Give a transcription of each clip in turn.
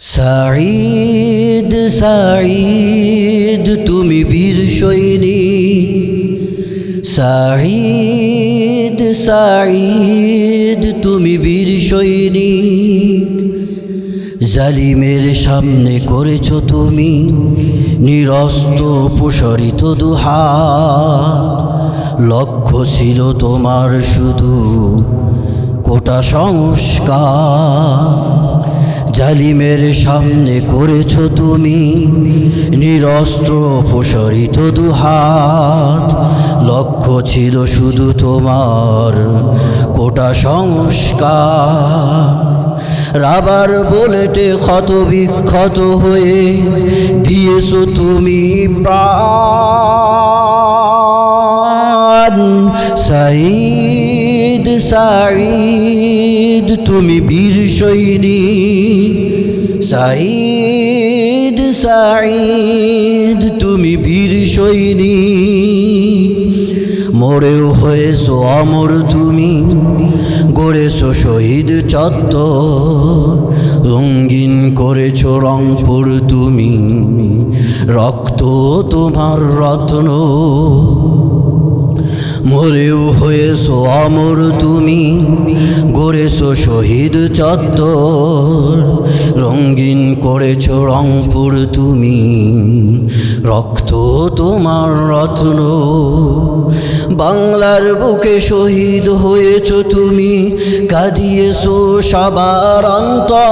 সাঈদ সাঈদ, তুমি বীর সৈনিক সাঈদ সাঈদ, তুমি বীর সৈনিক জালিমের সামনে করেছ তুমি নিরস্ত প্রসারিত দুহা। লক্ষ্য ছিল তোমার শুধু কোটা সংস্কার। জালিমের সামনে করেছ তুমি, নিরস্ত্র প্রসারিত দুহাত। লক্ষ্য ছিল শুধু তোমার কোটা সংস্কার। রাবার বলেটে ক্ষত বিক্ষত হয়ে দিয়েছ তুমি প্রাণ। সাইদ সাইদ তুমি বীর সৈনিক সাইদ সাইদ তুমি বীর সৈনিক মরেও হয়েছ অমর তুমি, গড়েছ শহীদ চত্বর রঙ্গিন করেছ রংপুর তুমি, রক্ত তোমার রত্ন। মরেও হয়েছ অমর তুমি, গড়েছ শহীদ চত্বর রঙ্গিন করেছ রংপুর তুমি, রক্ত তোমার রত্ন, বাংলার বুকে শহীদ হয়েছ তুমি, কাঁদিয়েছ সবার অন্তর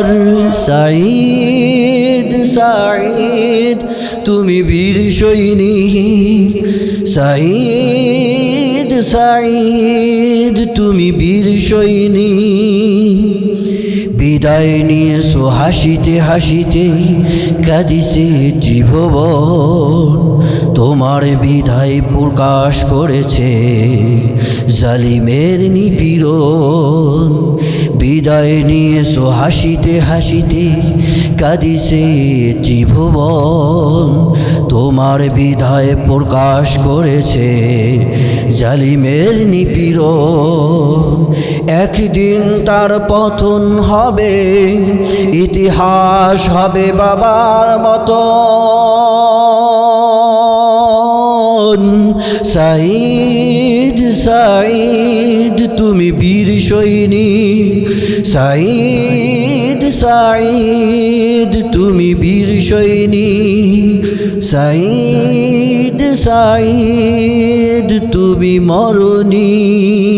সাইদ সাইদ তুমি বীর সৈনিক সাইদ সাইদ তুমি বীর সৈনিক। বিদায় নিয়েছো হাসিতে হাসিতে, কাঁদিছে জীবন তোমার বিদায় প্রকাশ করেছে জালিমের নিপীড়ন। বিদায় নিয়েছো হাসিতে হাসিতে, কাঁদিছে জীবন তোমার বিদায় প্রকাশ করেছে জালিমের নিপীড়ন। একদিন তার পতন হবে, ইতিহাস হবে বাবার মতো সাইদ সাইদ তুমি বীর সৈনিক। সাইদ সাইদ তুমি বীর সৈনিক। সাইদ সাইদ তুমি মরণী।